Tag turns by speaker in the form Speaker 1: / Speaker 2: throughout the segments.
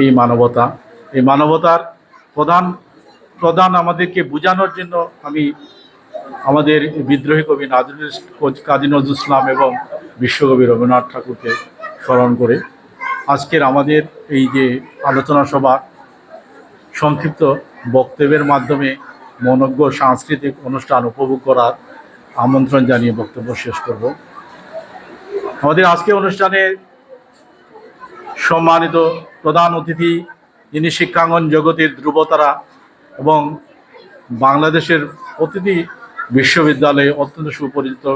Speaker 1: এই মানবতা। এই মানবতার প্রধান প্রধান আমাদেরকে বোঝানোর জন্য আমি আমাদের বিদ্রোহী কবি নাজরুল কাজী নজরুল ইসলাম এবং বিশ্বকবি রবীন্দ্রনাথ ঠাকুরকে স্মরণ করে আজকের আমাদের এই যে আলোচনা সভা, সংক্ষিপ্ত বক্তব্যের মাধ্যমে মনজ্ঞ সাংস্কৃতিক অনুষ্ঠান উপভোগ করার আমন্ত্রণ জানিয়ে বক্তব্য শেষ করব। আমাদের আজকে অনুষ্ঠানে সম্মানিত প্রধান অতিথি, যিনি শিক্ষাঙ্গন জগতের ধ্রুবতারা এবং বাংলাদেশের প্রতিটি বিশ্ববিদ্যালয়ে অত্যন্ত সুপরিচিত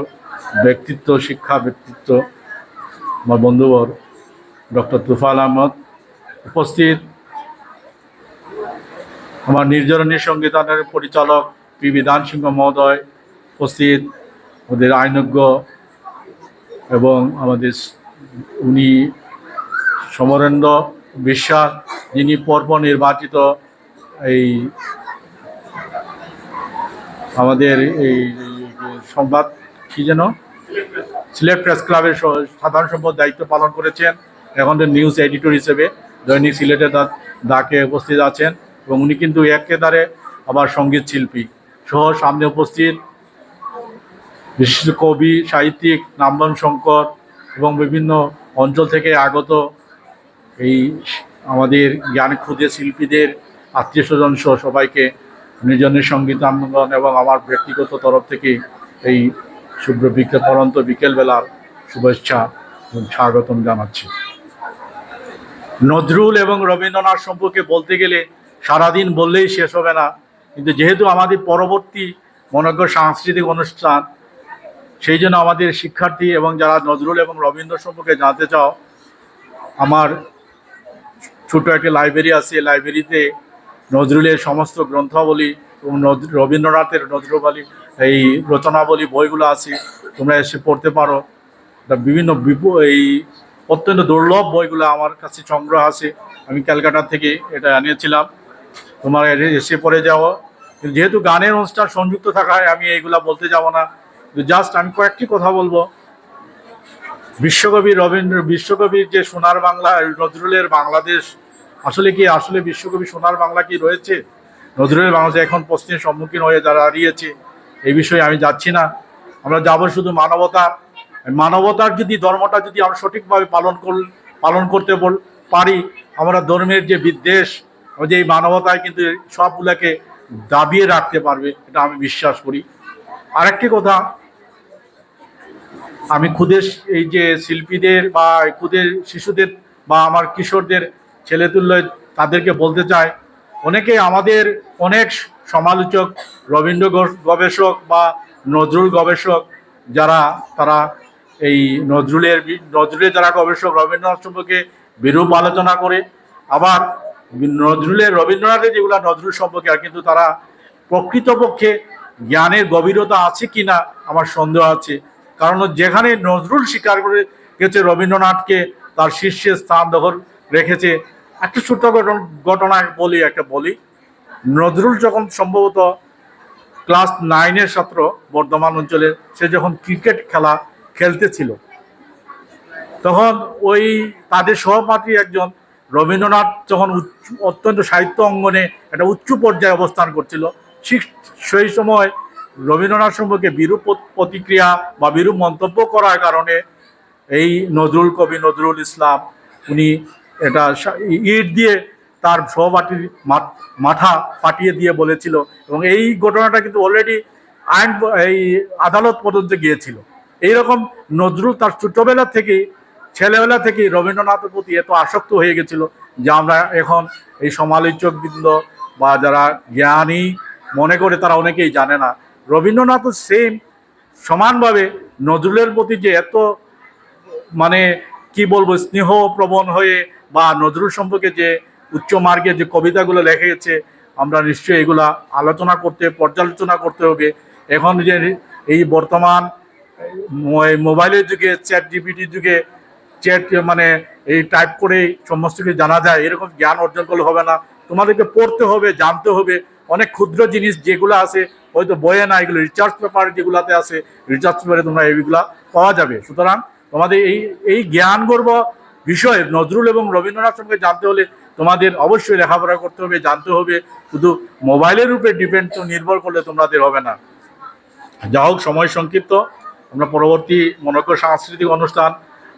Speaker 1: ব্যক্তিত্ব, শিক্ষা ব্যক্তিত্ব, আমার বন্ধুবর ডক্টর তুফাল আহমদ উপস্থিত। আমার নির্জরণী সঙ্গীতানের পরিচালক পি বিধান সিংহ মহোদয় উপস্থিত। ওদের আইনজ্ঞ এবং আমাদের উনি সমরেন্দ্র বিশ্বাস, যিনি পরপর নির্বাচিত এই আমাদের এই সংবাদ, কি যেন? সিলেট প্রেস ক্লাবের সাধারণ সম্পদ দায়িত্ব পালন করেছেন। এখন নিউজ এডিটর হিসেবে দৈনিক সিলেটে ডাকে উপস্থিত আছেন এবং উনি কিন্তু একেবারে আবার সংগীত শিল্পী। সহ সামনে উপস্থিত বিশিষ্ট কবি, সাহিত্যিক নামবন শঙ্কর এবং বিভিন্ন অঞ্চল থেকে আগত এই আমাদের জ্ঞান ক্ষুদে শিল্পীদের আত্মীয় স্বজন সহ সবাইকে নিজনের সংগীত আন্দোলন এবং আমার ব্যক্তিগত তরফ থেকে এই শুভ্র বিকেল পরন্ত বিকেলবেলার শুভেচ্ছা এবং স্বাগতম জানাচ্ছি। নজরুল এবং রবীন্দ্রনাথ সম্পর্কে বলতে গেলে সারাদিন বললেই শেষ হবে না, কিন্তু যেহেতু আমাদের পরবর্তী মনজ্ঞ সাংস্কৃতিক অনুষ্ঠান, সেই জন্য আমাদের শিক্ষার্থী এবং যারা নজরুল এবং রবীন্দ্র সম্পর্কে জানতে চাও, আমার ছোট একটা লাইব্রেরি আছে লাইব্রেরিতে নজরুলের সমস্ত গ্রন্থাবলী এবং রবীন্দ্রনাথের নজরুবালী এই রচনাবলী বইগুলো আছে, তোমরা এসে পড়তে পারো। বিভিন্ন এই অত্যন্ত দুর্লভ বইগুলো আমার কাছে সংগ্রহ আছে। আমি ক্যালকাটা থেকে এটা আনিয়েছিলাম। তোমার এসে পড়ে যাও। যেহেতু গানের অনুষ্ঠান সংযুক্ত থাকায় আমি এইগুলা বলতে যাব না। জাস্ট আমি কয়েকটি কথা বলব। বিশ্বকবি রবীন্দ্র বিশ্বকবির যে সোনার বাংলা, নজরুলের বাংলাদেশ আসলে কি, আসলে বিশ্বকবি সোনার বাংলা কি রয়েছে? নজরুলের বাংলাদেশ এখন প্রশ্নের সম্মুখীন হয়ে যারা দাঁড়িয়েছে এই বিষয়ে আমি যাচ্ছি না। আমরা যাব শুধু মানবতা। মানবতার যদি ধর্মটা যদি আমরা সঠিকভাবে পালন কর, পালন করতে বল- পারি, আমরা ধর্মের যে বিদ্বেষ যে এই মানবতায় কিন্তু সবগুলোকে দাবিয়ে রাখতে পারবে, এটা আমি বিশ্বাস করি। আরেকটি কথা, আমি খুদের এই যে শিল্পীদের বা খুদের শিশুদের বা আমার কিশোরদের ছেলেতুল্য তাদেরকে বলতে চাই অনেকে আমাদের অনেক সমালোচক, রবীন্দ্র গবেষক বা নজরুল গবেষক যারা, তারা এই নজরুলের নজরুলের যারা গবেষক, রবীন্দ্রনাথ সম্পর্কে বিরূপ আলোচনা করে। আবার নজরুলের, রবীন্দ্রনাথের যেগুলো নজরুল সম্পর্কে, আর কিন্তু তারা প্রকৃতপক্ষে জ্ঞানের গভীরতা আছে কি না আমার সন্দেহ আছে। কারণ যেখানে নজরুল স্বীকার করে গেছে, রবীন্দ্রনাথকে তার শীর্ষে স্থান দখল রেখেছে। একটা ছোট্ট ঘটন- ঘটনা বলি, একটা বলি। নজরুল যখন সম্ভবত ক্লাস নাইনের ছাত্র বর্ধমান অঞ্চলে সে যখন ক্রিকেট খেলা খেলতেছিল, তখন ওই তাদের সহপাঠী একজন রবীন্দ্রনাথ যখন অত্যন্ত সাহিত্য অঙ্গনে একটা উচ্চ পর্যায়ে অবস্থান করছিল সেই সময় রবীন্দ্রনাথ সম্পর্কে বিরূপ প্রতিক্রিয়া বা বিরূপ মন্তব্য করার কারণে এই নজরুল কবি, নজরুল ইসলাম, উনি এটা ইট দিয়ে তার সহপাঠীর মাথা ফাটিয়ে দিয়ে বলেছিল এবং এই ঘটনাটা কিন্তু অলরেডি আইন এই আদালত পর্যন্ত গিয়েছিল। এইরকম নজরুল তার ছোটবেলা থেকে, ছেলেবেলা থেকেই রবীন্দ্রনাথের প্রতি এত আসক্ত হয়ে গেছিল যে আমরা এখন এই সমালোচকবৃন্দ বা যারা জ্ঞানী মনে করে তারা অনেকেই জানে না। রবীন্দ্রনাথ সেম সমানভাবে নজরুলের প্রতি যে এত মানে কি বলব স্নেহ প্রবণ হয়ে বা নজরুল সম্পর্কে যে উচ্চ মার্গের যে কবিতাগুলো লেখা গেছে, আমরা নিশ্চয়ই এগুলা আলোচনা করতে, পর্যালোচনা করতে হবে। এখন যে এই বর্তমান মোবাইলের যুগে চ্যাট জিপিটির যুগে, চ্যাট মানে এই টাইপ করে সমস্ত কিছু জানা যায়, এরকম জ্ঞান অর্জন করলে হবে না। তোমাদেরকে পড়তে হবে, জানতে হবে। অনেক ক্ষুদ্র জিনিস যেগুলো আছে, হয়তো বইয়ে না এগুলো রিচার্জ পেপার যেগুলাতে আছে রিচার্জ পেপারে তোমরা এইগুলা পাওয়া যাবে। সুতরাং তোমাদের এই এই জ্ঞান গর্ব বিষয় নজরুল এবং রবীন্দ্রনাথ সঙ্গে জানতে হলে তোমাদের অবশ্যই লেখাপড়া করতে হবে, জানতে হবে। শুধু মোবাইলের উপরে ডিপেন্ড তো নির্ভর করলে তোমাদের হবে না। যা হোক, সময় সংক্ষিপ্ত। আমরা পরবর্তী মনে সাংস্কৃতিক অনুষ্ঠান